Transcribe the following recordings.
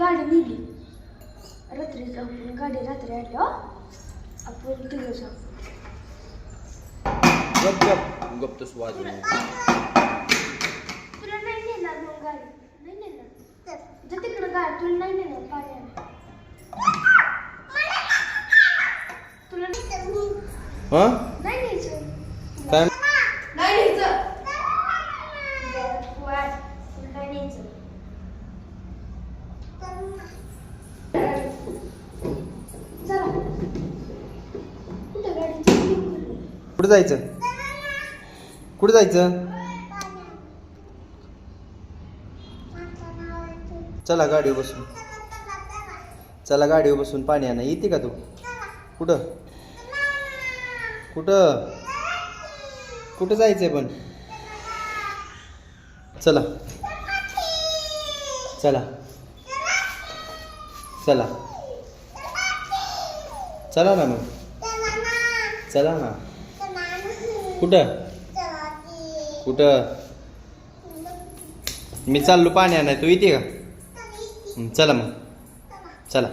गाडी नेली. रात्री आपण गाडी रात्री आली हो? आपण तिघं जाऊ. गप गप. तस तुला नाही नेणार मग गाडी. नाही नेणार. जर तिकडं गाडी तुला नाही नेणार पाण्याला. तुला नाही हा नाही न्यायचं काय नाही न्यायचं बरं, वाट. तुला नाही न्यायचं चला कुठं गाडी चालली? कुठं जायचं? कुठं जायचं? चला गाडीवर बसून. चला गाडीवर बसून पाणी आणा. येते का तू? कुठं? कुठं? कुठं जायचंय पण? चला. चला. चला. चला ना मग. चला ना. कुठं? कुठं? मी चाललो पाणी आणाय तू येते का? चला मग. चला.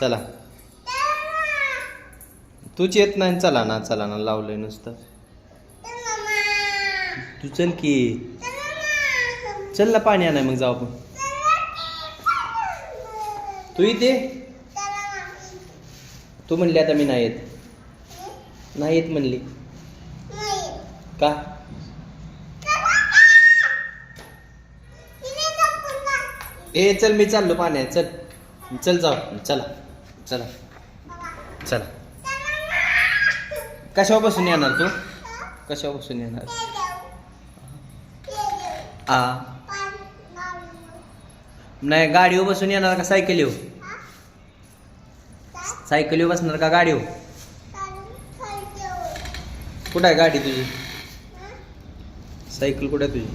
चला. तूच येत नाही चला ना चला ना लावलंय नुसतं. तू चल की. चल ना पाणी आणाय मग जाऊ आपण. तू इथे? तू म्हणली आता मी नाही येत. नाही येत म्हणली. का? ए चल मी चाललो पाण्यात. चल. चल जाऊ. चला. चला. चला. कशावर बसून येणार तू? कशावर बसून येणार? आ. नाही गाडीवर बसून येणार का सायकल येऊ? सायकल येऊ बसणार का गाडीवर? कुठं आहे गाडी तुझी? सायकल कुठं आहे तुझी?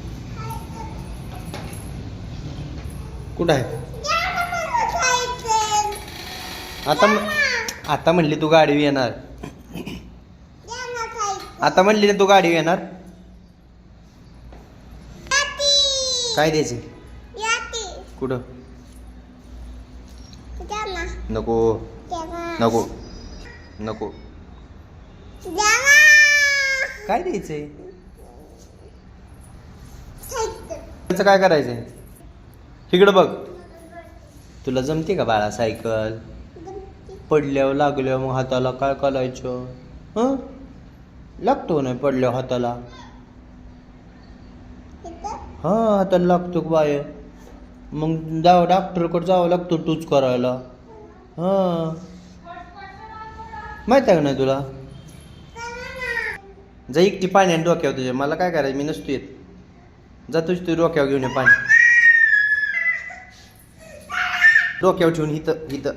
कुठं आहे? आता आता म्हणली तू गाडी येणार. आता म्हणली ना तू गाडी येणार. काय द्यायचं? कुठं? नको. नको. नको. काय द्यायचंय? त्याचं काय करायचंय? इकडं बघ. तुला जमते का बाळा सायकल? पडल्यावर लागल्यावर मग हाताला काय करायचं हं? लागतो नाही पडल्यावर हाताला? हा हाताला लागतो बाय मग जाव डॉक्टरकडे जावं लागतो टूच करायला. हां. माहीत आहे का नाही तुला? जा एकटी पाण्याने डोक्यावर तुझ्या. मला काय करायचं? मी नसतो येत. जा तू डोक्यावर घेऊन ये पाणी डोक्यावर ठेवून इथं इथं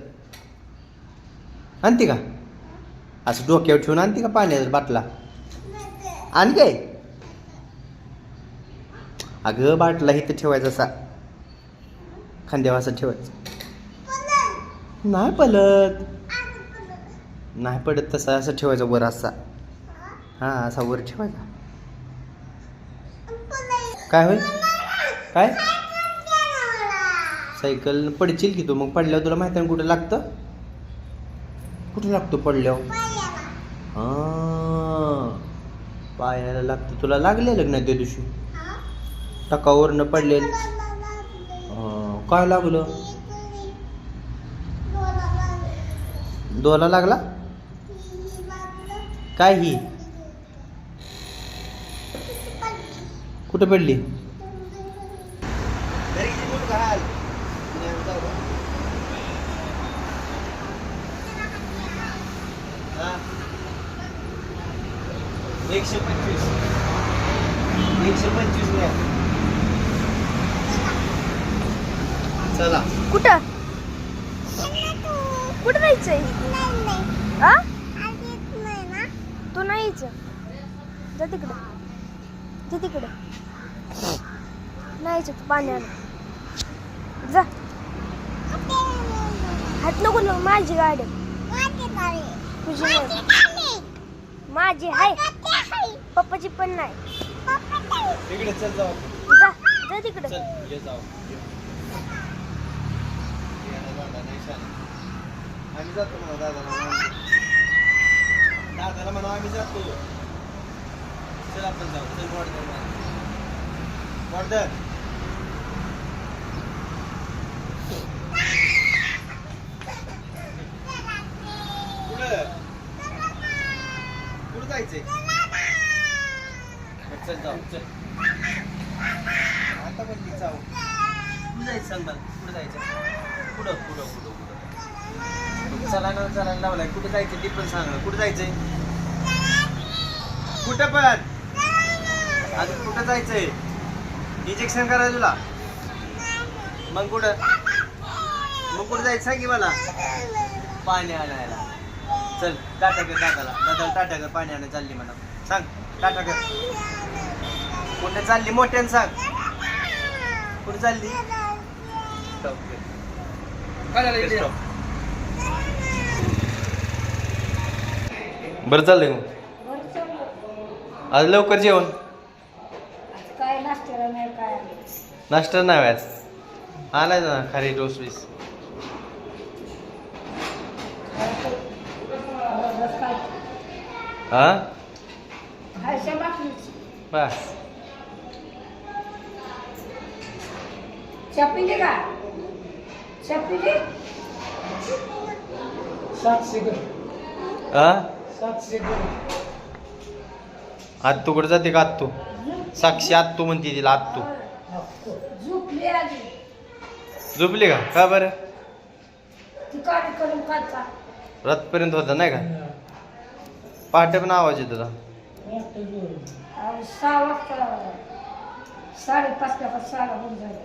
आणते का? असं डोक्यावर ठेवून आणते का पाण्याचा बाटला? आण काय? अगं बाटला इथं ठेवायचा असा. खांद्यावर असं ठेवायचं. नाही पलत. नाही पडत तसा असं ठेवायचा वर असा. हा असा वर ठेवायचा. काय होईल? काय? सायकल पडशील की तू? मग पडल्यावर तुला माहिती आहे कुठं लागतं? कुठं लागतो पडल्यावर? हां. पायाला लागतं. तुला लागले लग्न त्या दिवशी? टकावरनं पडलेलं. काय लागलं? दोला लागला? काय ही? कुठं पडली? एकशे पंचवीस एकशे पंचवीस चला कुठं कुठं जायचंय आ तू नाही यायचं. जा तिकडं. जा तिकडं. नाही तू पाण्याला जा. हात नको लावू, माझी गाडी. तुझी नाही. माझी आहे. पप्पाची पण नाही. इकडे चल जाऊ. जा जा तिकडं. चल ये जाऊ. आम्ही जातो म्हणा दादाला. दादाला म्हणा आम्ही जातो. चल आपण जाऊ. चल वर्धन वर्धन कुठं? कुठं जायचंय? बरं, चल जाऊ. चल. आता पण म्हणली जाऊ. कुठं जायचं सांग मला? कुठं जायचं? कुठं? कुठं? कुठं? कुठं? चला ना चला लावलाय. कुठं जायचं ते पण सांग ना. कुठं जायचंय? कुठं पण? अजून कुठं जायचंय? इंजेक्शन करायचं तुला? मग कुठं? मग कुठं जायचं सांग की मला? पाणी आणायला. चल टाटा कर दादाला दादाला टाटा कर पाणी आणायला चालली म्हणा. सांग टाटा कर. कुठं चालली मोठ्यानं सांग. कुठं चालली? बरं चाललंय मग. आज लवकर जेवण. नाही काय नाश्ता नाही आज आलाय ना खारी डोस वीस. हा? बस. का? हा? आत्तू कुठे जाते का आत्तू साक्षी आत्तू म्हणते तिला आत्तू झोपली आधी. झोपली का? का बरं? ती काढी करून काढता रातपर्यंत होता नाही का? पहाटे पण आवाज येत सहा वाजता साडेपाच साडा होऊन झालं